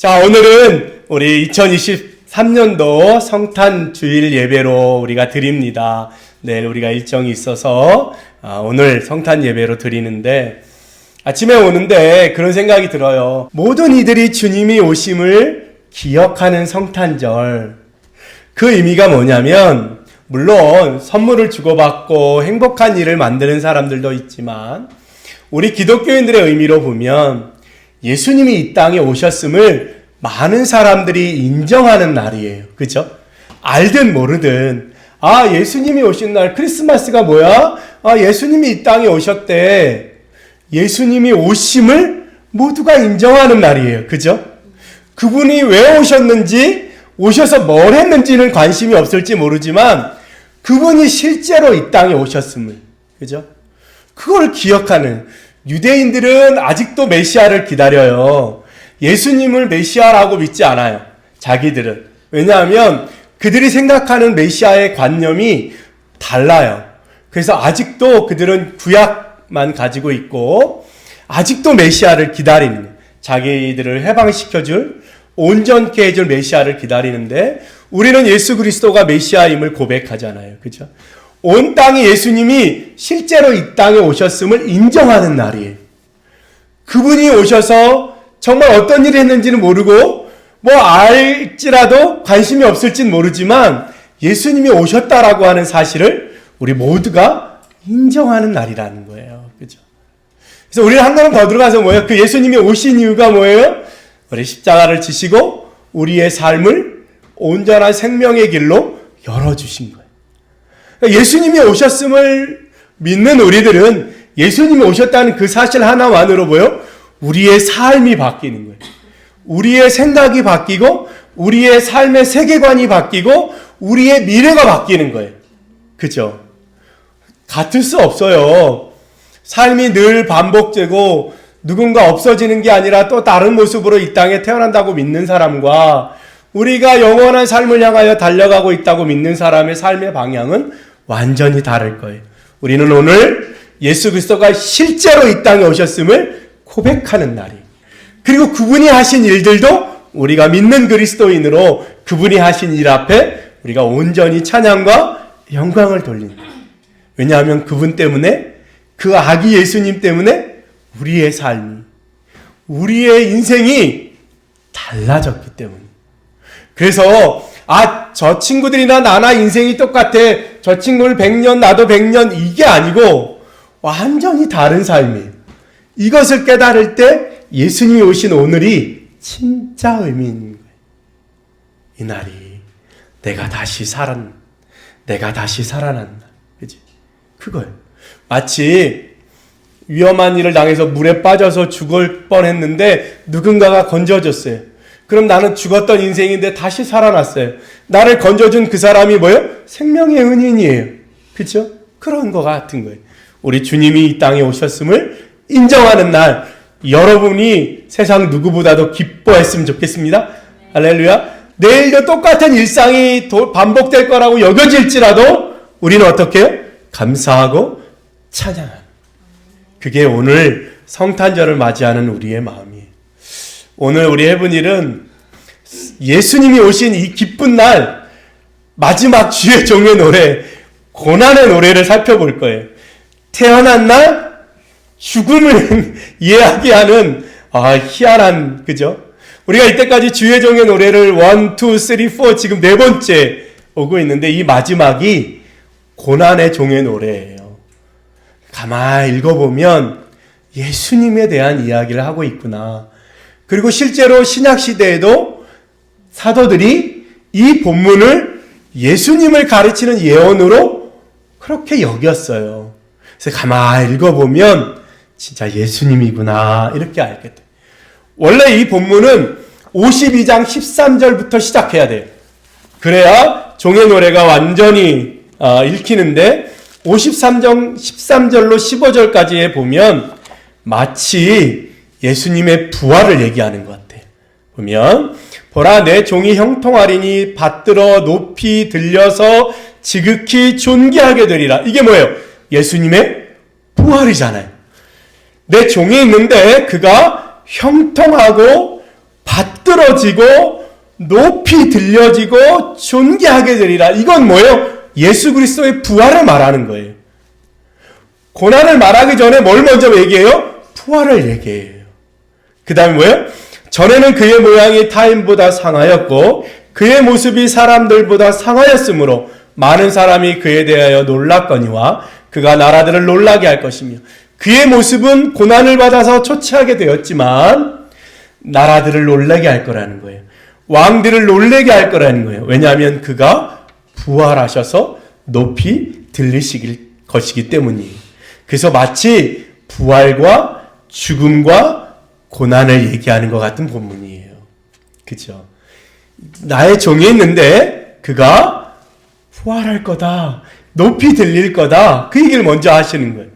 자, 오늘은 우리 2023년도 성탄 주일 예배로 우리가 드립니다. 내일 우리가 일정이 있어서 아, 오늘 성탄 예배로 드리는데 아침에 오는데 그런 생각이 들어요. 모든 이들이 주님이 오심을 기억하는 성탄절. 그 의미가 뭐냐면 물론 선물을 주고받고 행복한 일을 만드는 사람들도 있지만 우리 기독교인들의 의미로 보면 예수님이 이 땅에 오셨음을 많은 사람들이 인정하는 날이에요. 그죠? 알든 모르든 아 예수님이 오신 날 크리스마스가 뭐야? 아 예수님이 이 땅에 오셨대. 예수님이 오심을 모두가 인정하는 날이에요. 그죠? 그분이 왜 오셨는지 오셔서 뭘 했는지는 관심이 없을지 모르지만 그분이 실제로 이 땅에 오셨음을 그죠? 그걸 기억하는 유대인들은 아직도 메시아를 기다려요. 예수님을 메시아라고 믿지 않아요. 자기들은. 왜냐하면 그들이 생각하는 메시아의 관념이 달라요. 그래서 아직도 그들은 구약만 가지고 있고 아직도 메시아를 거예요. 자기들을 해방시켜줄 온전케 해줄 메시아를 기다리는데 우리는 예수 그리스도가 메시아임을 고백하잖아요. 그죠? 온 땅에 예수님이 실제로 이 땅에 오셨음을 인정하는 날이에요. 그분이 오셔서 정말 어떤 일을 했는지는 모르고 뭐 알지라도 관심이 없을진 모르지만 예수님이 오셨다라고 하는 사실을 우리 모두가 인정하는 날이라는 거예요. 그죠? 그래서 우리는 한 걸음 더 들어가서 뭐예요? 그 예수님이 오신 이유가 뭐예요? 우리 십자가를 지시고 우리의 삶을 온전한 생명의 길로 열어주신 거예요. 그러니까 예수님이 오셨음을 믿는 우리들은 예수님이 오셨다는 그 사실 하나만으로 보여 우리의 삶이 바뀌는 거예요. 우리의 생각이 바뀌고 우리의 삶의 세계관이 바뀌고 우리의 미래가 바뀌는 거예요. 그죠? 같을 수 없어요. 삶이 늘 반복되고 누군가 없어지는 게 아니라 또 다른 모습으로 이 땅에 태어난다고 믿는 사람과 우리가 영원한 삶을 향하여 달려가고 있다고 믿는 사람의 삶의 방향은 완전히 다를 거예요. 우리는 오늘 예수 그리스도가 실제로 이 땅에 오셨음을 고백하는 날이. 그리고 그분이 하신 일들도 우리가 믿는 그리스도인으로 그분이 하신 일 앞에 우리가 온전히 찬양과 영광을 거예요. 왜냐하면 그분 때문에 그 아기 예수님 때문에 우리의 삶이 우리의 인생이 달라졌기 때문에. 그래서 아, 저 친구들이나 나나 인생이 똑같아. 저 친구를 100년, 나도 100년, 이게 아니고, 완전히 다른 삶이에요. 이것을 깨달을 때 예수님이 오신 오늘이 진짜 의미 있는 거예요. 이 날이 내가 다시 살았, 내가 다시 살아난다. 그지? 그거예요. 마치 위험한 일을 당해서 물에 빠져서 죽을 뻔 했는데 누군가가 건져줬어요. 그럼 나는 죽었던 인생인데 다시 살아났어요. 나를 건져준 그 사람이 뭐예요? 생명의 은인이에요. 그죠? 그런 거 같은 거예요. 우리 주님이 이 땅에 오셨음을 인정하는 날, 여러분이 세상 누구보다도 기뻐했으면 좋겠습니다. 할렐루야. 내일도 똑같은 일상이 반복될 거라고 여겨질지라도 우리는 어떻게? 감사하고 찬양하는. 그게 오늘 성탄절을 맞이하는 우리의 마음이에요. 오늘 우리 해본 일은 예수님이 오신 이 기쁜 날 마지막 주의 종의 노래 고난의 노래를 살펴볼 거예요. 태어난 날 죽음을 이야기하는 아 희한한 그죠? 우리가 이때까지 주의 종의 노래를 1, 2, 3, 4 지금 네 번째 오고 있는데 이 마지막이 고난의 종의 노래예요. 가만히 읽어보면 예수님에 대한 이야기를 하고 있구나. 그리고 실제로 신약 시대에도 사도들이 이 본문을 예수님을 가르치는 예언으로 그렇게 여겼어요. 그래서 가만히 읽어보면 진짜 예수님이구나 이렇게 알게 돼. 원래 이 본문은 52장 13절부터 시작해야 돼요. 그래야 종의 노래가 완전히 어, 읽히는데 53장 13절로 15절까지에 보면 마치 예수님의 부활을 얘기하는 것 같아요. 보면 보라 내 종이 형통하리니 받들어 높이 들려서 지극히 존귀하게 되리라. 이게 뭐예요? 예수님의 부활이잖아요. 내 종이 있는데 그가 형통하고 받들어지고 높이 들려지고 존귀하게 되리라. 이건 뭐예요? 예수 그리스도의 부활을 말하는 거예요. 고난을 말하기 전에 뭘 먼저 얘기해요? 부활을 얘기해요. 그 다음에 뭐예요? 전에는 그의 모양이 타인보다 상하였고 그의 모습이 사람들보다 상하였으므로 많은 사람이 그에 대하여 놀랐거니와 그가 나라들을 놀라게 할 것이며 그의 모습은 고난을 받아서 초췌하게 되었지만 나라들을 놀라게 할 거라는 거예요. 왕들을 놀라게 할 거라는 거예요. 왜냐하면 그가 부활하셔서 높이 들리시길 것이기 때문이에요. 그래서 마치 부활과 죽음과 고난을 얘기하는 것 같은 본문이에요. 그죠? 나의 종이 있는데 그가 부활할 거다. 높이 들릴 거다. 그 얘기를 먼저 하시는 거예요.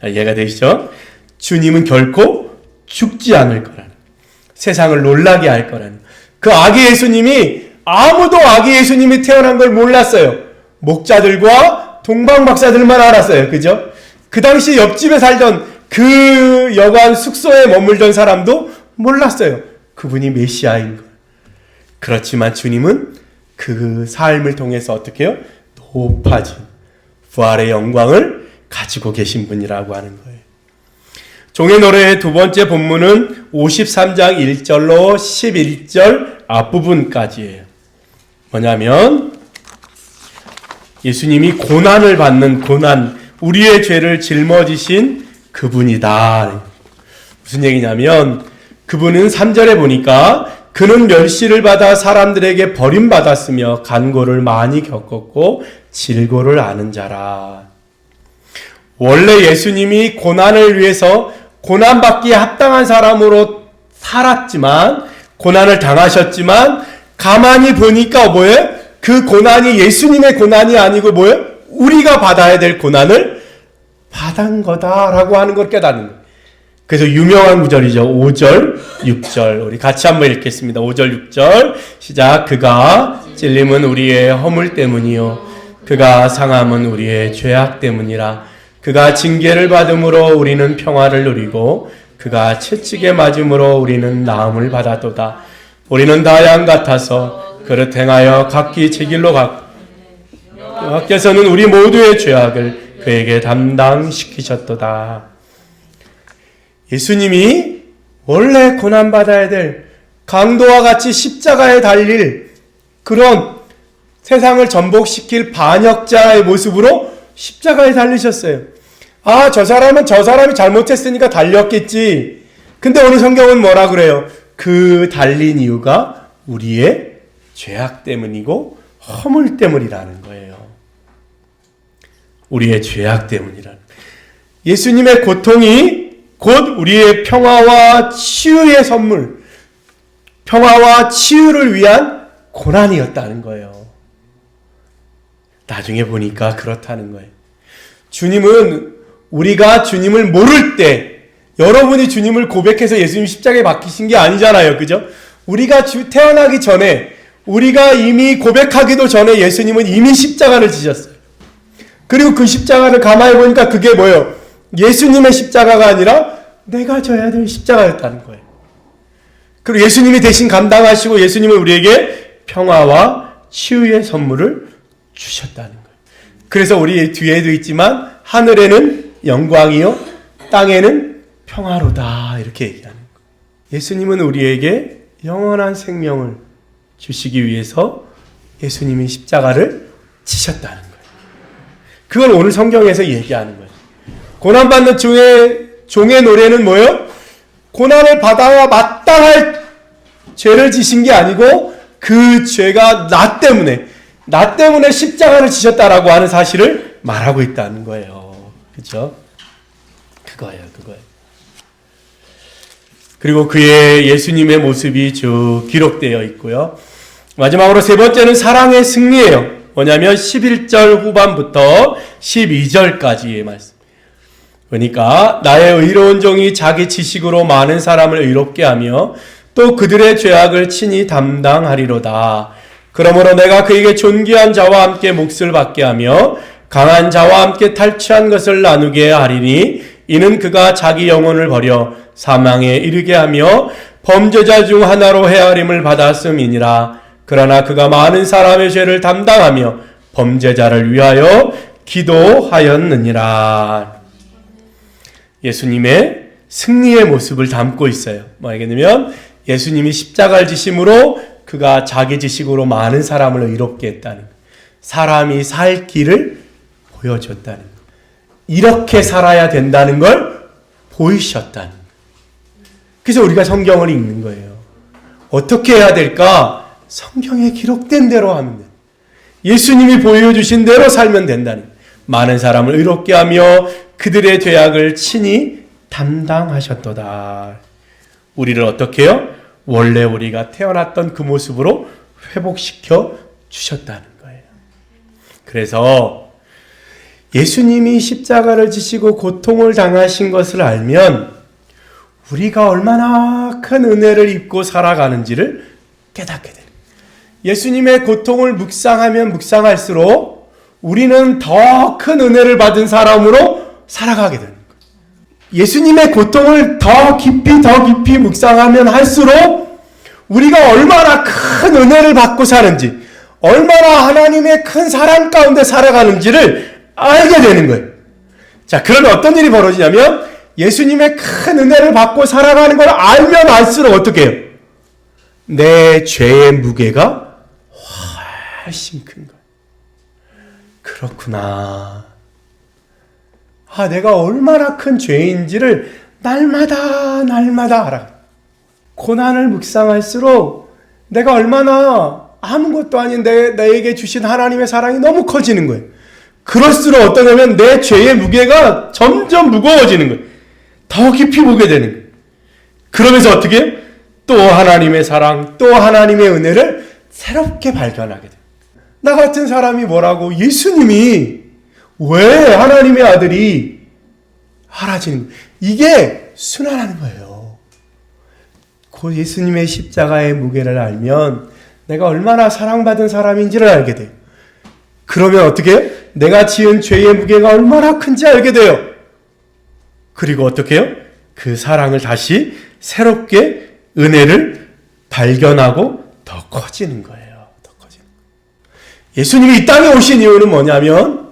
자, 이해가 되시죠? 주님은 결코 죽지 않을 거라는. 세상을 놀라게 할 거라는. 그 아기 예수님이 아무도 아기 예수님이 태어난 걸 몰랐어요. 목자들과 동방 박사들만 알았어요. 그죠? 그 당시 옆집에 살던 그 여관 숙소에 머물던 사람도 몰랐어요. 그분이 메시아인 걸. 그렇지만 주님은 그 삶을 통해서 어떻게 해요? 높아진 부활의 영광을 가지고 계신 분이라고 하는 거예요. 종의 노래의 두 번째 본문은 53장 1절로 11절 앞부분까지예요. 뭐냐면 예수님이 고난을 받는 고난, 우리의 죄를 짊어지신 그분이다. 무슨 얘기냐면 그분은 3절에 보니까 그는 멸시를 받아 사람들에게 버림받았으며 간고를 많이 겪었고 질고를 아는 자라. 원래 예수님이 고난을 위해서 고난받기에 합당한 사람으로 살았지만 고난을 당하셨지만 가만히 보니까 뭐예요? 그 고난이 예수님의 고난이 아니고 뭐예요? 우리가 받아야 될 고난을 받은 거다라고 하는 걸 깨닫는 거예요. 그래서 유명한 구절이죠. 5절, 6절. 우리 같이 한번 읽겠습니다. 5절, 6절. 시작. 그가 찔림은 우리의 허물 때문이요. 그가 상함은 우리의 죄악 때문이라. 그가 징계를 받음으로 우리는 평화를 누리고 그가 채찍에 맞음으로 우리는 나음을 받았도다. 우리는 다양 같아서 그릇 행하여 각기 제 길로 각 하께서는 우리 모두의 죄악을 그에게 담당시키셨도다. 예수님이 원래 고난받아야 될 강도와 같이 십자가에 달릴 그런 세상을 전복시킬 반역자의 모습으로 십자가에 달리셨어요. 아, 저 사람은 저 사람이 잘못했으니까 달렸겠지. 근데 오늘 성경은 뭐라 그래요? 그 달린 이유가 우리의 죄악 때문이고 허물 때문이라는 거예요. 우리의 죄악 때문이라는. 예수님의 고통이 곧 우리의 평화와 치유의 선물, 평화와 치유를 위한 고난이었다는 거예요. 나중에 보니까 그렇다는 거예요. 주님은 우리가 주님을 모를 때, 여러분이 주님을 고백해서 예수님 십자가에 박히신 게 아니잖아요. 그죠? 우리가 주, 태어나기 전에, 우리가 이미 고백하기도 전에 예수님은 이미 십자가를 지셨어요. 그리고 그 십자가를 가만히 보니까 그게 뭐예요? 예수님의 십자가가 아니라 내가 져야 될 십자가였다는 거예요. 그리고 예수님이 대신 감당하시고 예수님은 우리에게 평화와 치유의 선물을 주셨다는 거예요. 그래서 우리 뒤에도 있지만 하늘에는 영광이요 땅에는 평화로다 이렇게 얘기하는 거예요. 예수님은 우리에게 영원한 생명을 주시기 위해서 예수님이 십자가를 지셨다는 거예요. 그걸 오늘 성경에서 얘기하는 거예요. 고난받는 종의, 종의 노래는 뭐예요? 고난을 받아야 마땅할 죄를 지신 게 아니고 그 죄가 나 때문에, 나 때문에 십자가를 지셨다라고 하는 사실을 말하고 있다는 거예요. 그죠? 그거예요, 그거예요. 그리고 그의 예수님의 모습이 쭉 기록되어 있고요. 마지막으로 세 번째는 사랑의 승리예요. 뭐냐면 11절 후반부터 12절까지의 말씀. 그러니까 나의 의로운 종이 자기 지식으로 많은 사람을 의롭게 하며 또 그들의 죄악을 친히 담당하리로다. 그러므로 내가 그에게 존귀한 자와 함께 몫을 받게 하며 강한 자와 함께 탈취한 것을 나누게 하리니 이는 그가 자기 영혼을 버려 사망에 이르게 하며 범죄자 중 하나로 헤아림을 받았음이니라. 그러나 그가 많은 사람의 죄를 담당하며 범죄자를 위하여 기도하였느니라. 예수님의 승리의 모습을 담고 있어요. 뭐냐면 예수님이 십자가를 지심으로 그가 자기 지식으로 많은 사람을 의롭게 했다는 것. 사람이 살 길을 보여줬다는 것. 이렇게 살아야 된다는 걸 보이셨다는 것. 그래서 우리가 성경을 읽는 거예요. 어떻게 해야 될까? 성경에 기록된 대로 하면 돼. 예수님이 보여주신 대로 살면 된다는 것. 많은 사람을 의롭게 하며 그들의 죄악을 친히 담당하셨도다. 우리를 어떻게 해요? 원래 우리가 태어났던 그 모습으로 회복시켜 주셨다는 거예요. 그래서 예수님이 십자가를 지시고 고통을 당하신 것을 알면 우리가 얼마나 큰 은혜를 입고 살아가는지를 깨닫게 돼요. 예수님의 고통을 묵상하면 묵상할수록 우리는 더 큰 은혜를 받은 사람으로 살아가게 됩니다. 예수님의 고통을 더 깊이 더 깊이 묵상하면 할수록 우리가 얼마나 큰 은혜를 받고 사는지, 얼마나 하나님의 큰 사랑 가운데 살아가는지를 알게 되는 거예요. 자, 그러면 어떤 일이 벌어지냐면 예수님의 큰 은혜를 받고 살아가는 걸 알면 알수록 어떻게 해요? 내 죄의 무게가 훨씬 큰 거예요. 그렇구나. 아, 내가 얼마나 큰 죄인지를 날마다 날마다 알아. 고난을 묵상할수록 내가 얼마나 아무것도 아닌 내, 나에게 주신 하나님의 사랑이 너무 커지는 거예요. 그럴수록 어떠냐면 내 죄의 무게가 점점 무거워지는 거예요. 더 깊이 보게 되는 거예요. 그러면서 어떻게? 또 하나님의 사랑, 또 하나님의 은혜를 새롭게 발견하게 돼요. 나 같은 사람이 뭐라고 예수님이 왜 하나님의 아들이 알아지는 이게 순환하는 거예요. 그 예수님의 십자가의 무게를 알면 내가 얼마나 사랑받은 사람인지를 알게 돼요. 그러면 어떻게 해요? 내가 지은 죄의 무게가 얼마나 큰지 알게 돼요. 그리고 어떻게 해요? 그 사랑을 다시 새롭게 은혜를 발견하고 더 커지는 거예요. 예수님이 이 땅에 오신 이유는 뭐냐면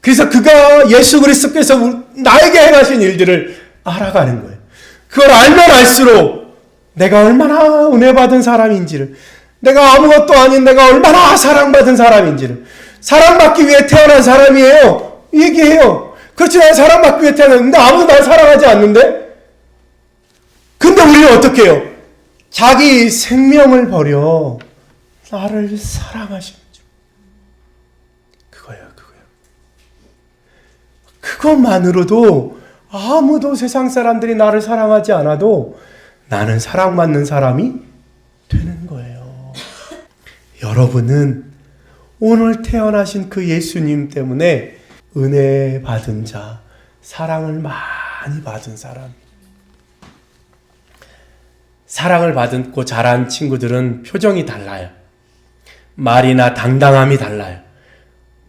그래서 그가 예수 그리스도께서 나에게 행하신 일들을 알아가는 거예요. 그걸 알면 알수록 내가 얼마나 은혜 받은 사람인지를 내가 아무것도 아닌 내가 얼마나 사랑받은 사람인지를 사랑받기 위해 태어난 사람이에요. 얘기해요. 그렇지 난 사랑받기 위해 태어났는데 아무도 날 사랑하지 않는데 근데 우리는 어떻게 해요? 자기 생명을 버려 나를 사랑하시는 줄. 그거예요, 그거예요. 그것만으로도 아무도 세상 사람들이 나를 사랑하지 않아도 나는 사랑받는 사람이 되는 거예요. 여러분은 오늘 태어나신 그 예수님 때문에 은혜 받은 자, 사랑을 많이 받은 사람. 사랑을 받고 자란 친구들은 표정이 달라요. 말이나 당당함이 달라요.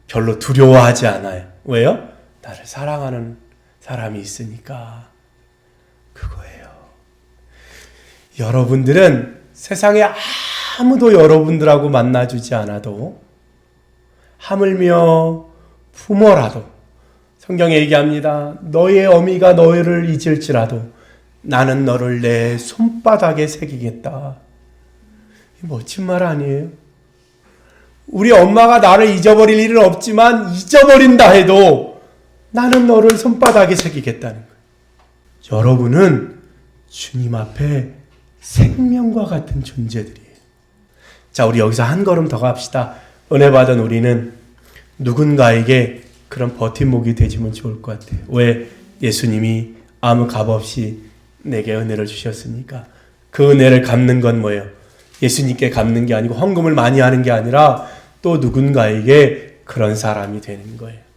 별로 두려워하지 않아요. 왜요? 나를 사랑하는 사람이 있으니까. 그거예요. 여러분들은 세상에 아무도 여러분들하고 만나주지 않아도 하물며 부모라도 성경에 얘기합니다. 너의 어미가 너를 잊을지라도 나는 너를 내 손바닥에 새기겠다. 멋진 말 아니에요? 우리 엄마가 나를 잊어버릴 일은 없지만 잊어버린다 해도 나는 너를 손바닥에 새기겠다는 거예요. 여러분은 주님 앞에 생명과 같은 존재들이에요. 자, 우리 여기서 한 걸음 더 갑시다. 은혜 받은 우리는 누군가에게 그런 버팀목이 되지면 좋을 것 같아요. 왜 예수님이 아무 값 없이 내게 은혜를 주셨습니까? 그 은혜를 갚는 건 뭐예요? 예수님께 갚는 게 아니고 헌금을 많이 하는 게 아니라 또 누군가에게 그런 사람이 되는 거예요.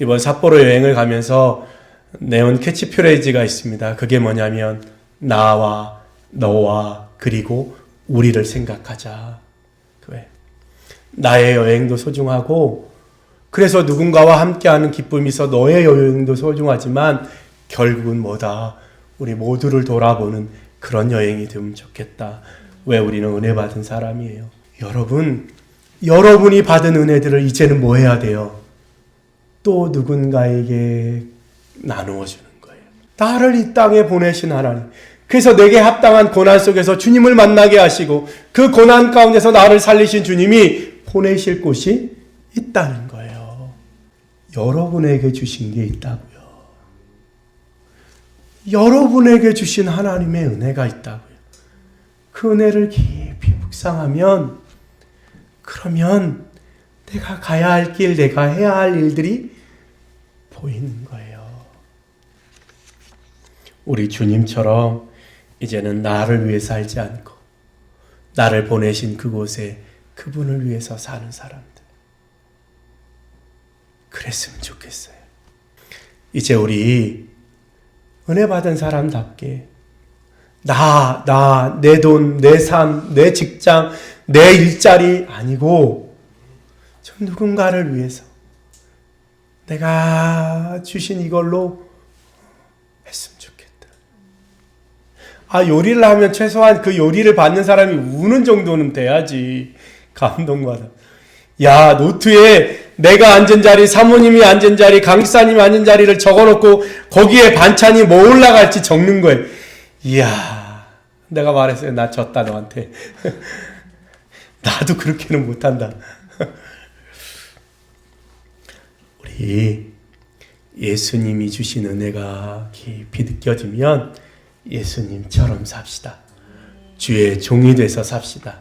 이번 삿포로 여행을 가면서 내온 캐치프레이즈가 있습니다. 그게 뭐냐면 나와 너와 그리고 우리를 생각하자. 그래. 나의 여행도 소중하고 그래서 누군가와 함께하는 기쁨이 있어 너의 여행도 소중하지만 결국은 뭐다? 우리 모두를 돌아보는 그런 여행이 되면 좋겠다. 왜 우리는 은혜 받은 사람이에요. 여러분, 여러분이 받은 은혜들을 이제는 뭐 해야 돼요? 또 누군가에게 나누어 주는 거예요. 나를 이 땅에 보내신 하나님. 그래서 내게 합당한 고난 속에서 주님을 만나게 하시고 그 고난 가운데서 나를 살리신 주님이 보내실 곳이 있다는 거예요. 여러분에게 주신 게 있다고요. 여러분에게 주신 하나님의 은혜가 있다고요. 그 은혜를 깊이 묵상하면 그러면 내가 가야 할 길, 내가 해야 할 일들이 보이는 거예요. 우리 주님처럼 이제는 나를 위해 살지 않고 나를 보내신 그곳에 그분을 위해서 사는 사람들. 그랬으면 좋겠어요. 이제 우리 은혜 받은 사람답게 나, 나, 내 돈, 내 삶, 내 직장, 내 일자리 아니고 저 누군가를 위해서 내가 주신 이걸로 했으면 좋겠다. 아, 요리를 하면 최소한 그 요리를 받는 사람이 우는 정도는 돼야지. 감동받아. 야, 노트에 내가 앉은 자리, 사모님이 앉은 자리, 강사님이 앉은 자리를 적어 놓고 거기에 반찬이 뭐 올라갈지 적는 거예요. 이야, 내가 말했어요. 나 졌다, 너한테. 나도 그렇게는 못한다. 우리 예수님이 주신 은혜가 깊이 느껴지면 예수님처럼 삽시다. 주의 종이 돼서 삽시다.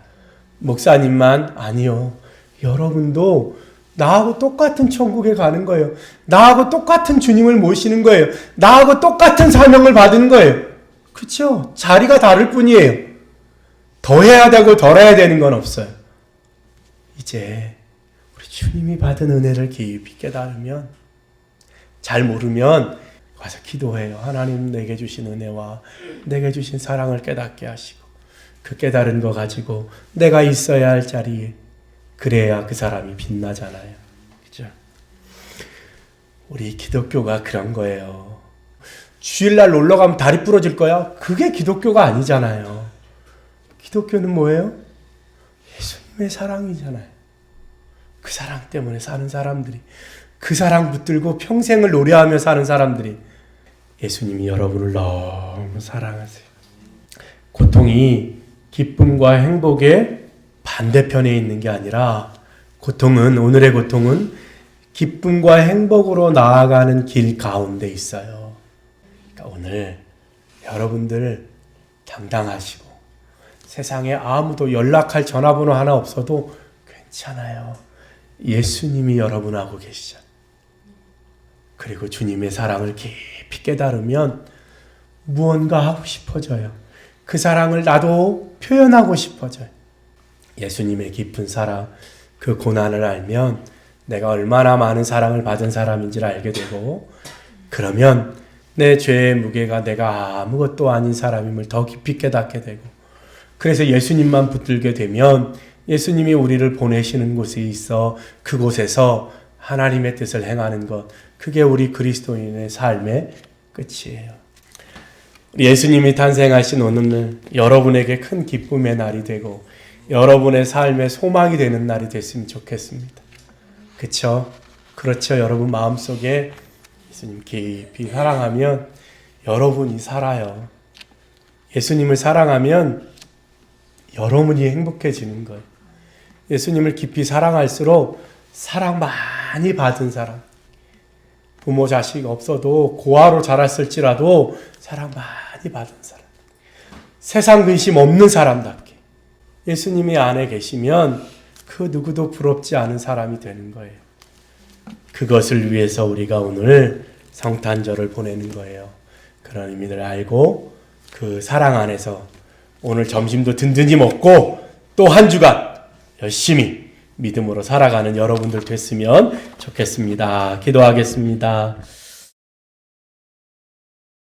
목사님만 아니요. 여러분도 나하고 똑같은 천국에 가는 거예요. 나하고 똑같은 주님을 모시는 거예요. 나하고 똑같은 사명을 받은 거예요. 그렇죠? 자리가 다를 뿐이에요. 더 해야 되고 덜 해야 되는 건 없어요. 이제 주님이 받은 은혜를 깊이 깨달으면 잘 모르면 가서 기도해요. 하나님 내게 주신 은혜와 내게 주신 사랑을 깨닫게 하시고 그 깨달은 거 가지고 내가 있어야 할 자리에 그래야 그 사람이 빛나잖아요. 그죠? 우리 기독교가 그런 거예요. 주일날 놀러 가면 다리 부러질 거야? 그게 기독교가 아니잖아요. 기독교는 뭐예요? 예수님의 사랑이잖아요. 그 사랑 때문에 사는 사람들이 그 사랑 붙들고 평생을 노래하며 사는 사람들이 예수님이 여러분을 너무 사랑하세요. 고통이 기쁨과 행복의 반대편에 있는 게 아니라 고통은 오늘의 고통은 기쁨과 행복으로 나아가는 길 가운데 있어요. 그러니까 오늘 여러분들 당당하시고 세상에 아무도 연락할 전화번호 하나 없어도 괜찮아요. 예수님이 여러분하고 계시잖아요. 그리고 주님의 사랑을 깊이 깨달으면 무언가 하고 싶어져요. 그 사랑을 나도 표현하고 싶어져요. 예수님의 깊은 사랑, 그 고난을 알면 내가 얼마나 많은 사랑을 받은 사람인지를 알게 되고, 그러면 내 죄의 무게가 내가 아무것도 아닌 사람임을 더 깊이 깨닫게 되고, 그래서 예수님만 붙들게 되면 예수님이 우리를 보내시는 곳에 있어 그곳에서 하나님의 뜻을 행하는 것, 그게 우리 그리스도인의 삶의 끝이에요. 예수님이 탄생하신 오늘 여러분에게 큰 기쁨의 날이 되고 여러분의 삶의 소망이 되는 날이 됐으면 좋겠습니다. 그쵸? 그렇죠. 여러분 마음속에 예수님 깊이 사랑하면 여러분이 살아요. 예수님을 사랑하면 여러분이 행복해지는 거예요. 예수님을 깊이 사랑할수록 사랑 많이 받은 사람. 부모 자식 없어도 고아로 자랐을지라도 사랑 많이 받은 사람. 세상 근심 없는 사람답게. 예수님이 안에 계시면 그 누구도 부럽지 않은 사람이 되는 거예요. 그것을 위해서 우리가 오늘 성탄절을 보내는 거예요. 그런 의미를 알고 그 사랑 안에서 오늘 점심도 든든히 먹고 또 한 주간 열심히 믿음으로 살아가는 여러분들 됐으면 좋겠습니다. 기도하겠습니다.